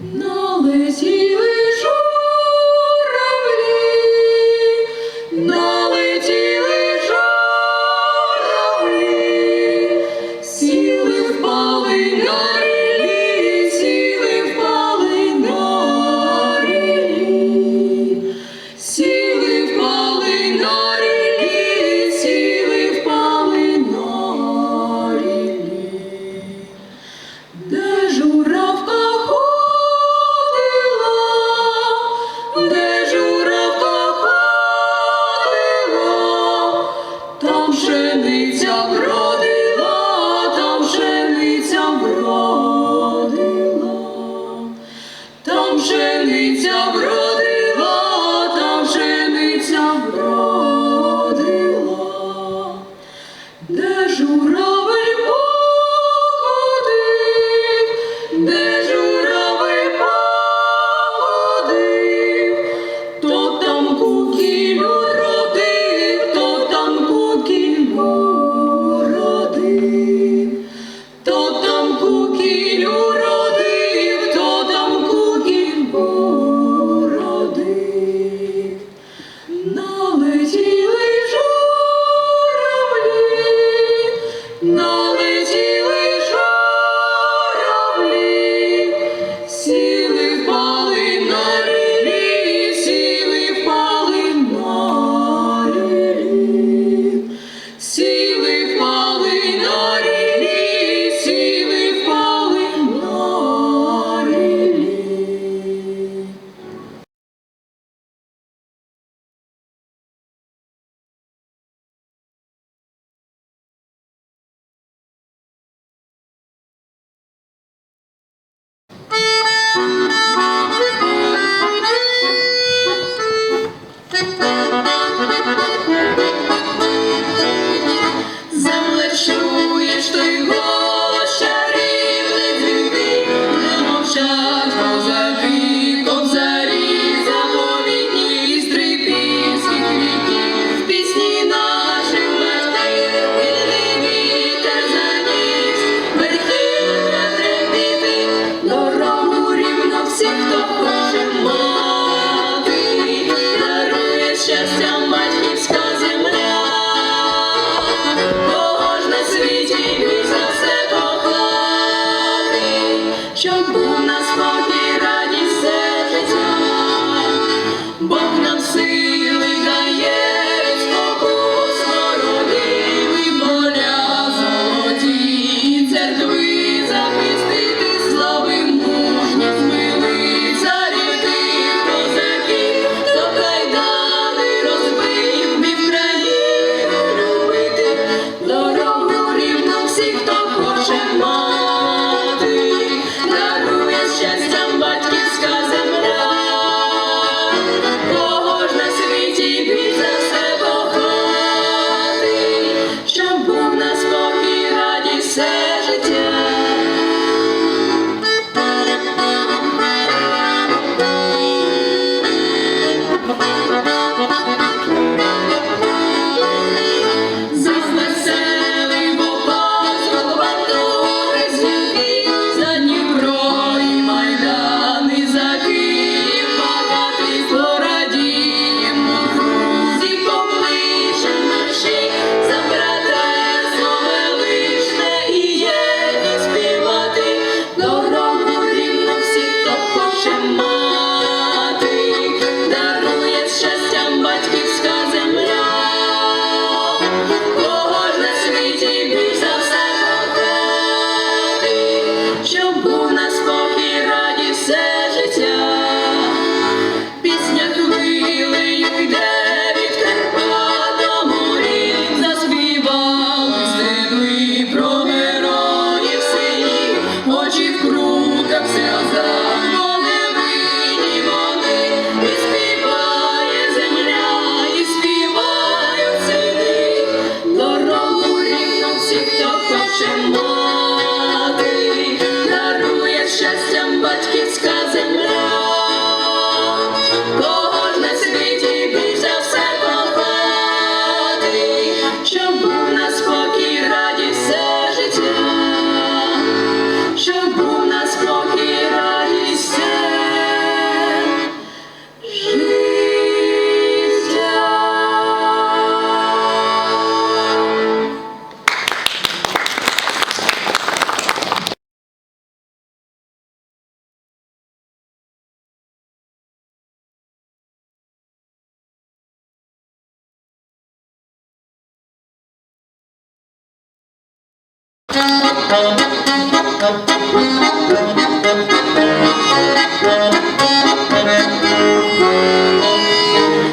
Налетіли журавлі, налетіли журавлі, сіли впали на Praise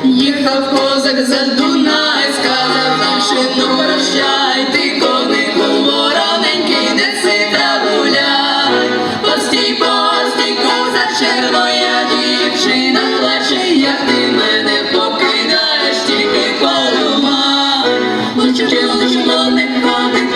Їхав козак за Дунай, сказав нашину прощай, ти конику вороненький, не гуляй, постій, постій, козак, червоя дівчина плаче, як ти мене покидаєш, тільки полумай, лучше, лучше, не ходить.